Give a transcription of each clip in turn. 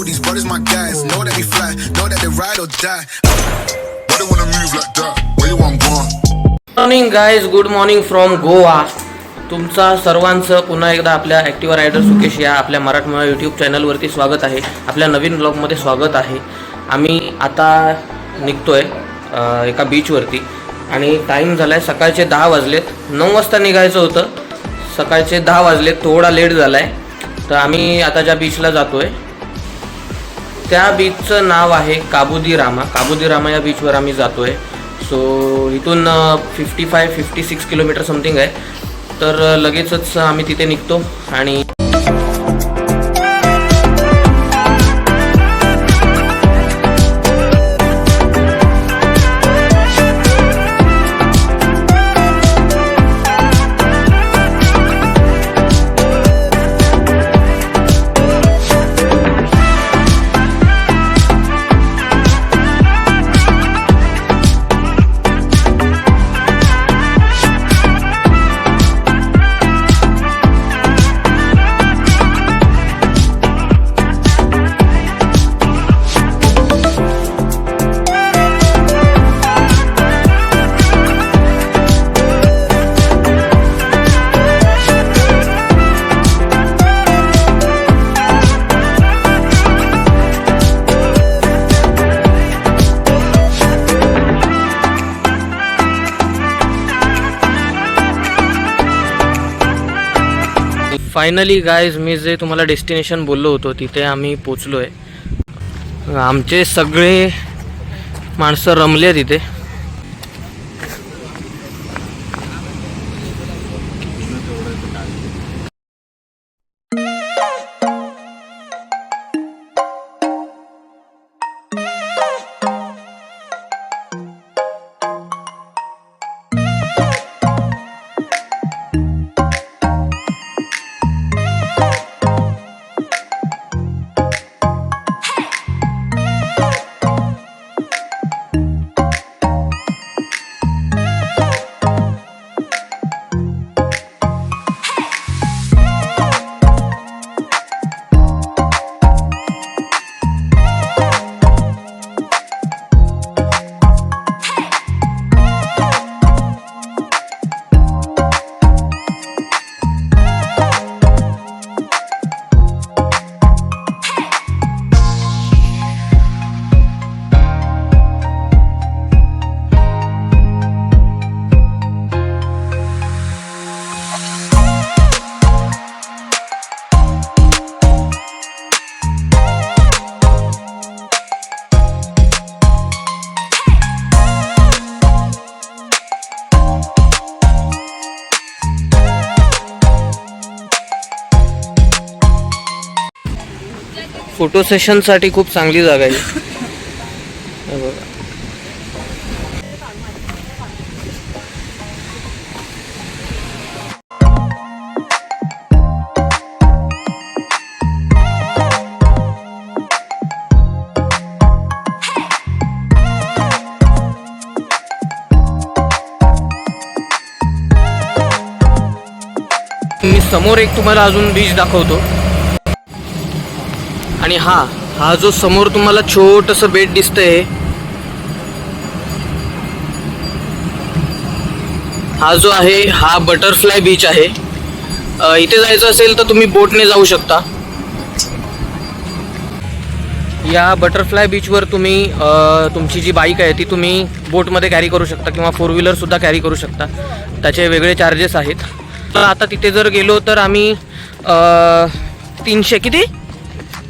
cool, these brothers my guys. Know that we fly, know that they ride or die. Why they wanna move like that? Where you want gone? Morning guys good morning from Goa तुमचा सर्वांचं पुन्हा एकदा आपल्या Activa rider Sukesh या आपल्या मराठमोळा YouTube चॅनलवरती स्वागत आहे. आपल्या नवीन ब्लॉगमध्ये स्वागत आहे. आम्ही आता निघतो आहे एका बीचवरती आणि टाईम झाला आहे सकाळचे दहा वाजलेत. नऊ वाजता निघायचं होतं. सकाळचे दहा वाजलेत. थोडा लेट झाला आहे तर आम्ही आता ज्या बीचला जातो आहे त्या बीचचं नाव आहे काबुदी रामा काबुदी रामा या बीचवर आम्ही जातो आहे सो इथून fifty five fifty six kilometre something आहे. तर लगेचच आम्ही तिथे निघतो आणि फायनली गायज मी जे तुम्हाला डेस्टिनेशन बोललो होतो तिथे आम्ही पोचलो आहे आमचे सगळे माणसं रमले तिथे. फोटो सेशनसाठी खूप चांगली जागा आहे बघा. मी समोर एक तुम्हाला अजून बीच दाखवतो आणि हा हा जो समोर तुम्हाला छोटस बेट दिसतंय हा जो आहे हा बटरफ्लाय बीच आहे. इथे जायचं असेल तर तुम्ही बोटने जाऊ शकता. या बटरफ्लाय बीचवर तुम्ही तुमची जी बाईक आहे ती तुम्ही बोटमध्ये कॅरी करू शकता किंवा फोर व्हीलरसुद्धा कॅरी करू शकता. त्याचे वेगळे चार्जेस आहेत. तर आता तिथे जर गेलो तर आम्ही तीनशे किती?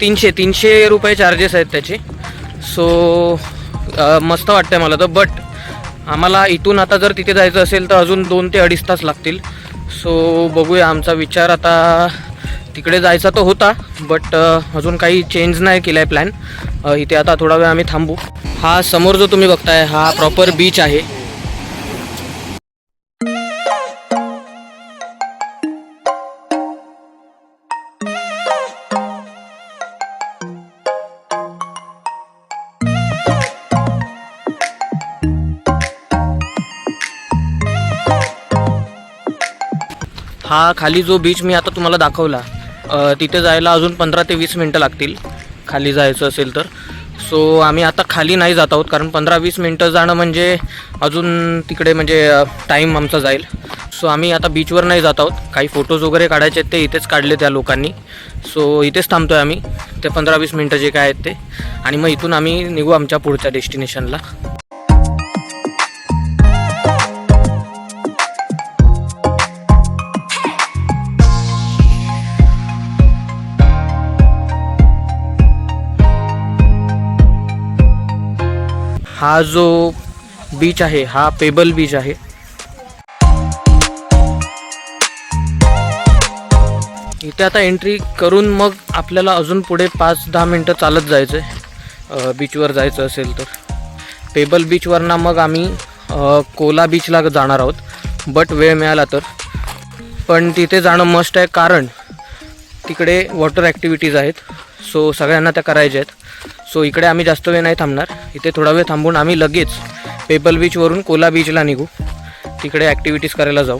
तीनशे तीनशे रुपये चार्जेस आहेत त्याचे. सो मस्त वाटतंय मला तर बट आम्हाला इथून आता जर तिथे जायचं असेल तर अजून दोन ते अडीच तास लागतील. सो बघूया आमचा विचार आता तिकडे जायचा तर होता बट अजून काही चेंज नाही केला आहे प्लॅन इथे आता थोडा वेळ आम्ही थांबू. हा समोर जो तुम्ही बघताय हा प्रॉपर बीच आहे. हा खाली जो बीच मी आता तुम्हाला दाखवला तिथे जायला अजून पंधरा ते वीस मिनटं लागतील. खाली जायचं असेल तर. सो आम्ही आता खाली नाही जात आहोत कारण पंधरा वीस मिनटं जाणं म्हणजे अजून तिकडे म्हणजे टाईम आमचा जाईल. सो आम्ही आता बीचवर नाही जात आहोत. काही फोटोज वगैरे काढायचे आहेत ते इथेच काढले त्या लोकांनी. सो इथेच थांबतो आहे आम्ही. ते पंधरा वीस मिनटं जे काय आहेत ते. आणि मग इथून आम्ही निघू आमच्या पुढच्या डेस्टिनेशनला हा जो बीच आहे हा पेबल बीच आहे. इथे आता एंट्री करून मग आपल्याला अजून पुढे पाच दहा मिनटं चालत जायचं आहे बीचवर जायचं असेल तर. पेबल बीचवरनं मग आम्ही कोला बीचला जाणार आहोत. बट वेळ मिळाला तर. पण तिथे जाणं मस्ट आहे कारण तिकडे वॉटर ॲक्टिव्हिटीज आहेत. सो सगळ्यांना त्या करायच्या आहेत. सो इकडे आम्ही जास्त वेळ नाही थांबणार. इथे थोडा वेळ थांबून आम्ही लगेच पेपल बीचवरून कोला बीचला निघू. तिकडे ॲक्टिव्हिटीज करायला जाऊ.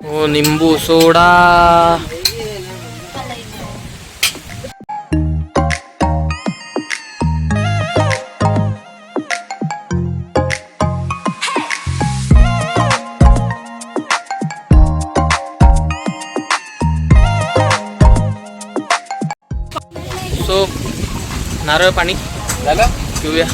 हो निंबू सोडा सो नारळ पाणी झालं पिऊया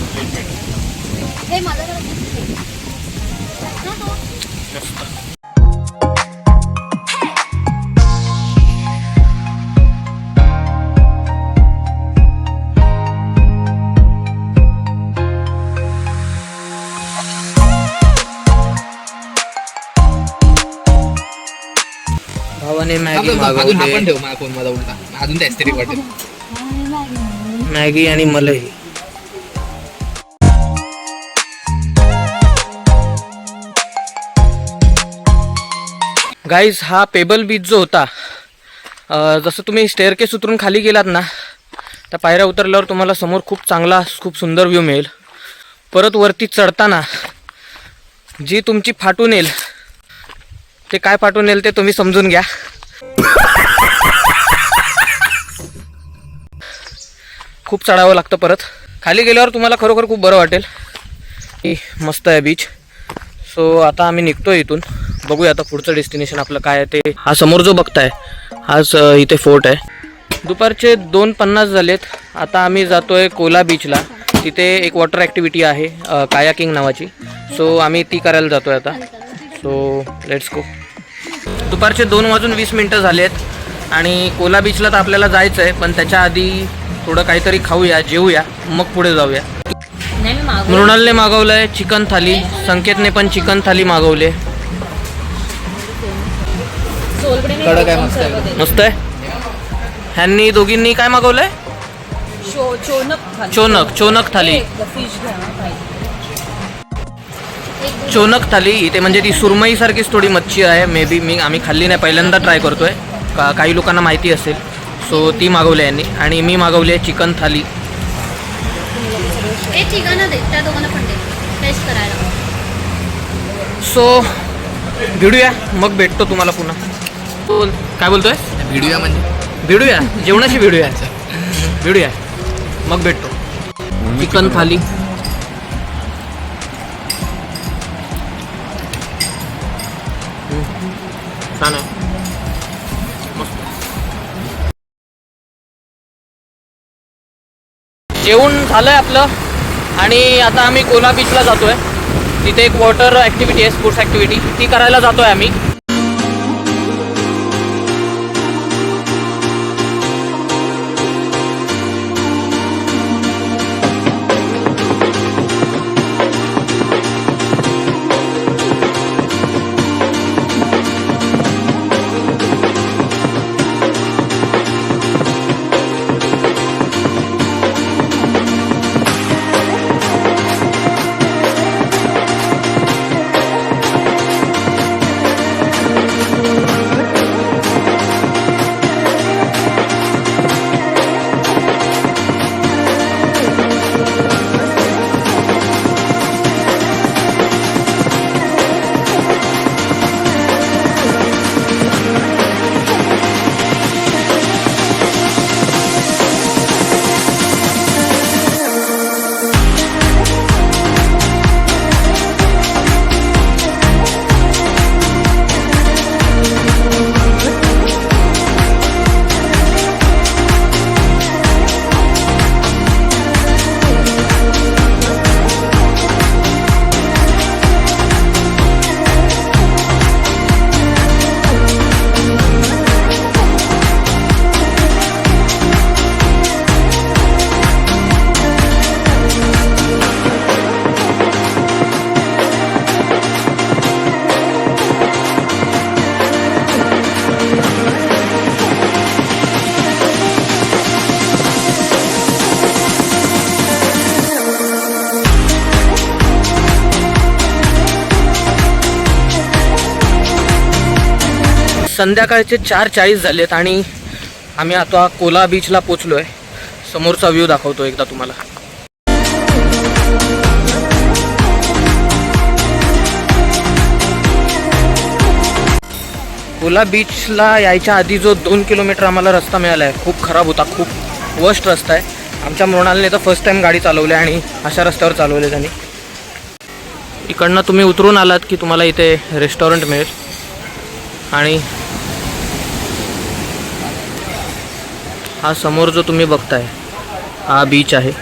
भावाने मॅगी अजून हा पण मागवले ठेव माझ्या फोनमध्ये उलटा. अजून त्या एस्थेटिक वाटेल मॅगी आणि मलई. गाईज हा पेबल बीच जो होता अं, जसं तुम्ही स्टेअरकेस उतरून खाली गेलात ना त्या पायऱ्या उतरल्यावर तुम्हाला समोर खूप चांगला खूप सुंदर व्ह्यू मिळेल. परत वरती चढताना जी तुमची फाटून येईल ते काय फाटून येईल ते तुम्ही समजून घ्या. खूप चढावं लागतं परत. खाली गेल्यावर तुम्हाला खरोखर खूप बरं वाटेल. की मस्त आहे बीच सो आता आम्ही निघतो इथून. बघूया आता पुढचं डेस्टिनेशन आपलं काय आहे ते. हा समोर जो बघताय हाच इथे फोर्ट आहे. दुपारचे दोन पन्नास झालेत. आता आम्ही जातोय कोला बीचला तिथे एक वॉटर ॲक्टिव्हिटी आहे कायाकिंग नावाची. सो आम्ही ती करायला जातोय आता. सो लेट्स गो दुपारचे दोन वाजून वीस मिनटं झालेत. आणि कोला बीचला तर आपल्याला जायचं आहे पण त्याच्या आधी थोडं काहीतरी खाऊया जेवूया मग पुढे जाऊया. मृणालने मागवलंय चिकन थाली संकेतने पण चिकन थाली मागवले. कडक आहे, मस्त आहे. मस्त आहे? ह्यांनी दोघींनी काय मागवलंय? चोनक थाली. चोनक चोनक थाली. चोनक थाली इथे म्हणजे ती सुरमई सारखीच थोडी मच्छी आहे. मे बी मी आम्ही खाल्ली नाही पहिल्यांदा ट्राय करतोय. का काही लोकांना माहिती असेल. सो ती मागवली यांनी. आणि मी मागवली आहे चिकन थाली. हे तिघांना दे त्या दोघांना पण दे. टेस्ट करायला. सो भिडूया. मग भेटतो तुम्हाला पुन्हा. बोल काय बोलतोय? व्हिडिओ म्हणजे? भिडूया. जेवणाशी भिडूया. भिडूया. मग भेटतो. चिकन थाली. छान आहे. जेवण झालं आहे आपलं. आणि आता आम्ही कोला बीचला जातो आहे तिथे एक वॉटर ॲक्टिव्हिटी आहे स्पोर्ट्स ॲक्टिव्हिटी ती करायला जातो आहे आम्ही. संध्याकाळचे चार चाळीस झालेत आणि आम्ही आता कोला बीचला पोचलो आहे समोरचा व्ह्यू दाखवतो एकदा तुम्हाला. कोला बीचला यायच्या आधी जो दोन किलोमीटर आम्हाला रस्ता मिळाला आहे खूप खराब होता खूप वर्स्ट रस्ता आहे. आमच्या मृणालने तर फर्स्ट टाईम गाडी चालवली आणि अशा रस्त्यावर चालवले त्यांनी. इकडनं तुम्ही उतरून आलात की तुम्हाला इथे रेस्टॉरंट मिळेल. आणि हा समोर जो तुम्ही बघताय हा बीच आहे.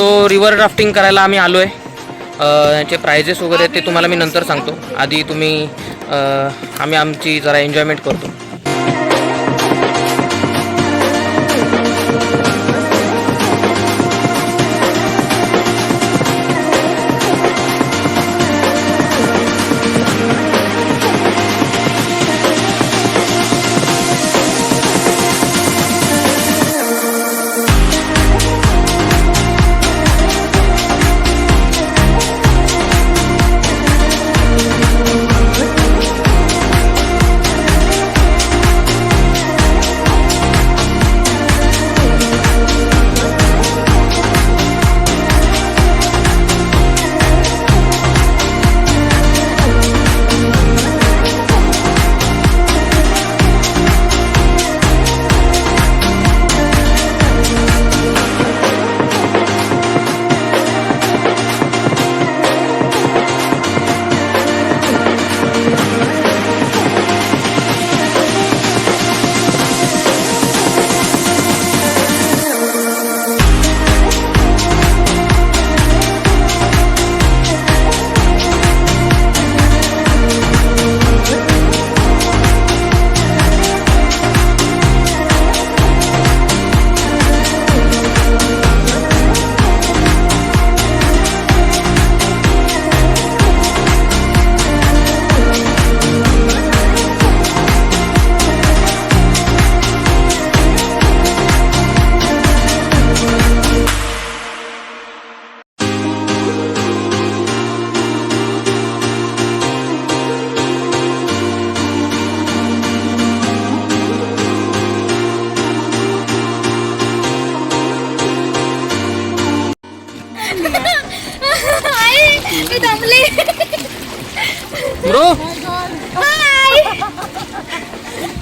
सो रिवर राफ्टिंग करायला आम्ही आलो आहे याचे प्रायझेस वगैरे ते तुम्हाला मी नंतर सांगतो. आधी तुम्ही आम्ही आमची जरा एन्जॉयमेंट करतो.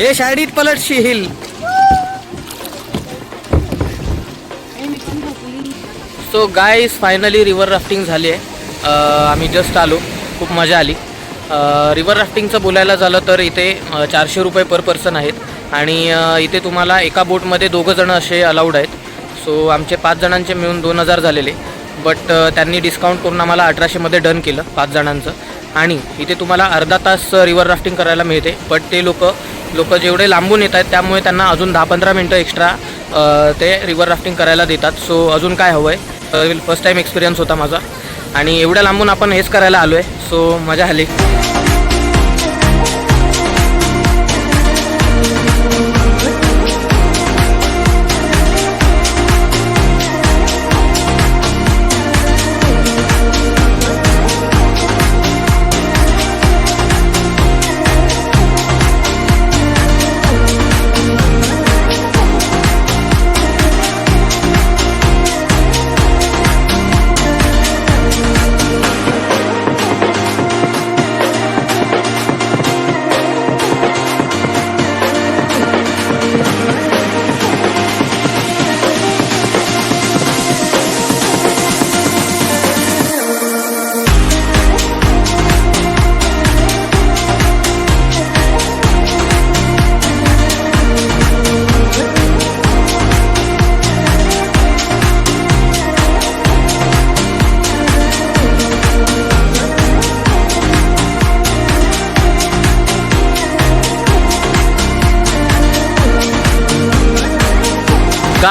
हे शाडीत पलटशील so guys finally river rafting झाली आहे. आम्ही जस्ट आलो. खूप मजा आली. रिव्हर राफ्टिंगचं बोलायला झालं तर इथे चारशे रुपये पर पर्सन आहेत. आणि इथे तुम्हाला एका बोटमध्ये दोघं जणं असे अलाउड आहेत. सो आमचे पाच जणांचे मिळून दोन हजार झालेले. बट त्यांनी डिस्काउंट करून आम्हाला अठराशेमध्ये डन केलं पाच जणांचं. आणि इथे तुम्हाला अर्धा तास रिव्हर राफ्टिंग करायला मिळते. बट ते लोक लोक जेवढे लांबून येत आहेत त्यामुळे त्यांना अजून दहा पंधरा मिनटं एक्स्ट्रा ते रिव्हर राफ्टिंग करायला देतात. सो अजून काय हवं आहे फर्स्ट टाईम एक्सपिरियन्स होता माझा. आणि एवढ्या लांबून आपण हेच करायला आलो आहे सो मजा आली.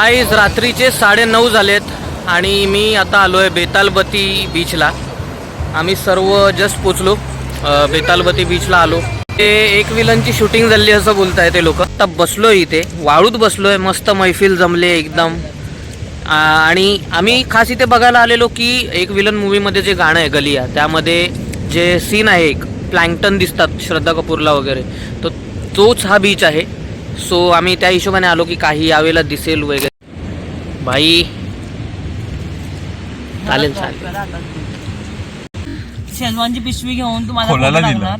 गाईज रात्रीचे साडेनऊ झालेत आणि मी आता आलो आहे बेतालबती बीचला आम्ही सर्व जस्ट पोचलो. बेतालबती बीचला आलो. ते एक विलनची शूटिंग झाली असं बोलताय ते लोक. आता बसलो इथे. वाळूत बसलोय. मस्त मैफिल जमले एकदम. आणि आम्ही खास इथे बघायला आलेलो की एक विलन मूवीमध्ये जे गाणं आहे गलिया त्यामध्ये जे सीन आहे एक प्लँक्टन दिसतात श्रद्धा कपूरला वगैरे. तर तोच हा बीच आहे. सो आम्ही त्या हिशोबाने आलो की काही यावेळेला दिसेल वगैरे. भाई। चालेल चालेल. शेजवानची पिशवी घेऊन तुम्हाला दिलं.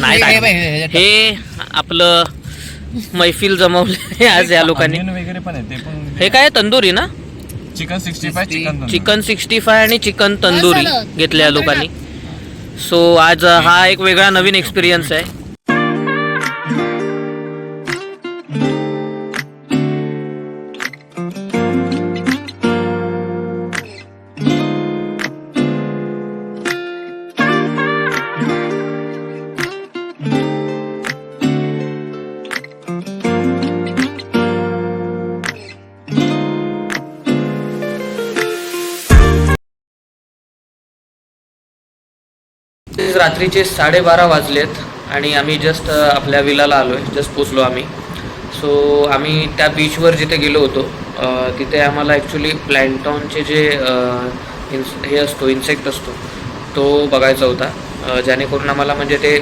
नाही हे- आपलं मैफिल जमवले आज या लोकांनी. Onion वगैरे पण आहे ते पण हे काय तंदुरी ना? Chicken sixty five chicken chicken sixty five आणि चिकन तंदुरी. घेतल्या लोकांनी. सो आज हा एक वेगळा नवीन एक्सपिरियन्स आहे. रात्रीचे साडेबारा वाजलेत आणि आम्ही जस्ट आपल्या विलाला आलो आहे जस्ट पोचलो आम्ही. सो आम्ही त्या बीचवर जिथे गेलो होतो तिथे आम्हाला ॲक्च्युली प्लॅन्टॉनचे जे इन्स हे असतो इन्सेक्ट असतो तो बघायचा होता. जेणेकरून आम्हाला म्हणजे ते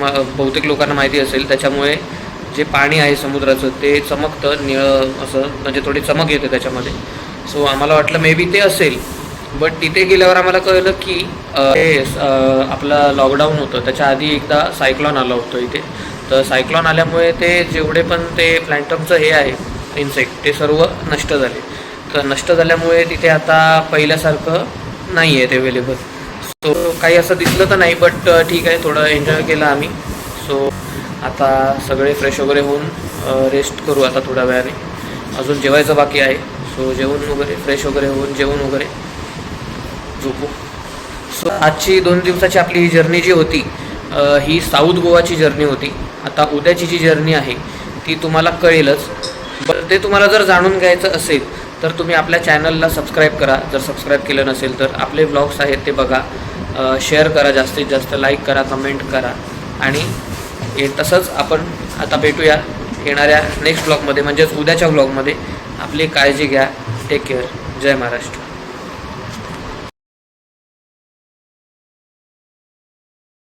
बहुतेक लोकांना माहिती असेल त्याच्यामुळे जे पाणी आहे समुद्राचं ते चमकतं निळं असं म्हणजे थोडी चमक येते त्याच्यामध्ये. सो आम्हाला वाटलं मे बी ते असेल. बट तिथे गेल्यावर आम्हाला कळलं की हे आपलं लॉकडाऊन होतं. त्याच्या आधी एकदा सायक्लॉन आलं होतं इथे. तर सायक्लॉन आल्यामुळे ते जेवढे पण ते प्लॅन्टमचं हे आहे इन्सेक्ट ते सर्व नष्ट झाले. तर नष्ट झाल्यामुळे तिथे आता पहिल्यासारखं नाही आहे ते अवेलेबल सो काही असं दिसलं तर नाही बट ठीक आहे थोडं एन्जॉय केलं आम्ही. सो आता सगळे फ्रेश वगैरे होऊन रेस्ट करू आता थोड्या वेळाने. अजून जेवायचं बाकी आहे. सो जेवण वगैरे फ्रेश वगैरे होऊन जेवण वगैरे. झोपू. सो आजची दोन दिवसाची आपली ही जर्नी जी होती ही साऊथ गोवाची जर्नी होती. आता उद्याची जी जर्नी आहे ती तुम्हाला कळेलच. बरं ते तुम्हाला जर जाणून घ्यायचं असेल तर तुम्ही आपल्या चॅनलला सबस्क्राईब करा. जर सबस्क्राईब केलं नसेल तर आपले ब्लॉग्स आहेत ते बघा. शेअर करा जास्तीत जास्त लाईक करा कमेंट करा. आणि तसंच आपण आता भेटूया येणाऱ्या नेक्स्ट ब्लॉगमध्ये म्हणजेच उद्याच्या ब्लॉगमध्ये आपली काळजी घ्या. Take care Jai Maharashtra.